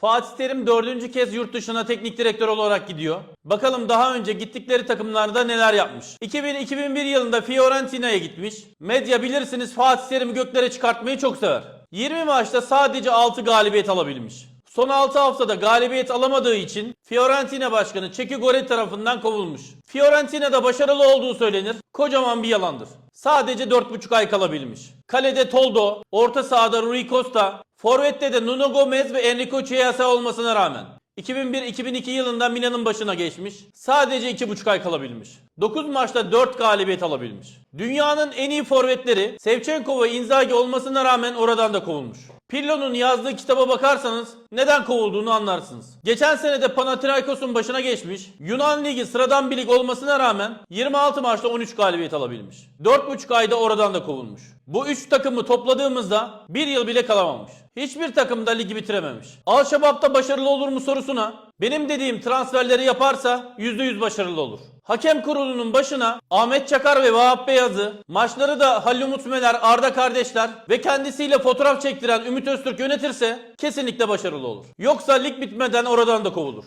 Fatih Terim dördüncü kez yurt dışına teknik direktör olarak gidiyor. Bakalım daha önce gittikleri takımlarda neler yapmış. 2000-2001 yılında Fiorentina'ya gitmiş. Medya bilirsiniz Fatih Terim göklere çıkartmayı çok sever. 20 maçta sadece 6 galibiyet alabilmiş. Son 6 haftada galibiyet alamadığı için Fiorentina Başkanı Çeki Gore tarafından kovulmuş. Fiorentina'da başarılı olduğu söylenir. Kocaman bir yalandır. Sadece 4,5 ay kalabilmiş. Kalede Toldo, orta sahada Rui Costa, forvette de Nuno Gomez ve Enrico Chiesa olmasına rağmen 2001-2002 yılında Milan'ın başına geçmiş. Sadece 2,5 ay kalabilmiş. 9 maçta 4 galibiyet alabilmiş. Dünyanın en iyi forvetleri Sevchenko ve Inzaghi olmasına rağmen oradan da kovulmuş. Pirlo'nun yazdığı kitaba bakarsanız neden kovulduğunu anlarsınız. Geçen sene de Panathinaikos'un başına geçmiş. Yunan Ligi sıradan bir lig olmasına rağmen 26 maçta 13 galibiyet alabilmiş. 4,5 ayda oradan da kovulmuş. Bu 3 takımı topladığımızda 1 yıl bile kalamamış. Hiçbir takım da ligi bitirememiş. Al-Şabab'da başarılı olur mu sorusuna benim dediğim transferleri yaparsa %100 başarılı olur. Hakem kurulunun başına Ahmet Çakar ve Vahap Beyazı, maçları da Halil Umut Meler, Arda kardeşler ve kendisiyle fotoğraf çektiren Ümit Öztürk yönetirse kesinlikle başarılı olur. Yoksa lig bitmeden oradan da kovulur.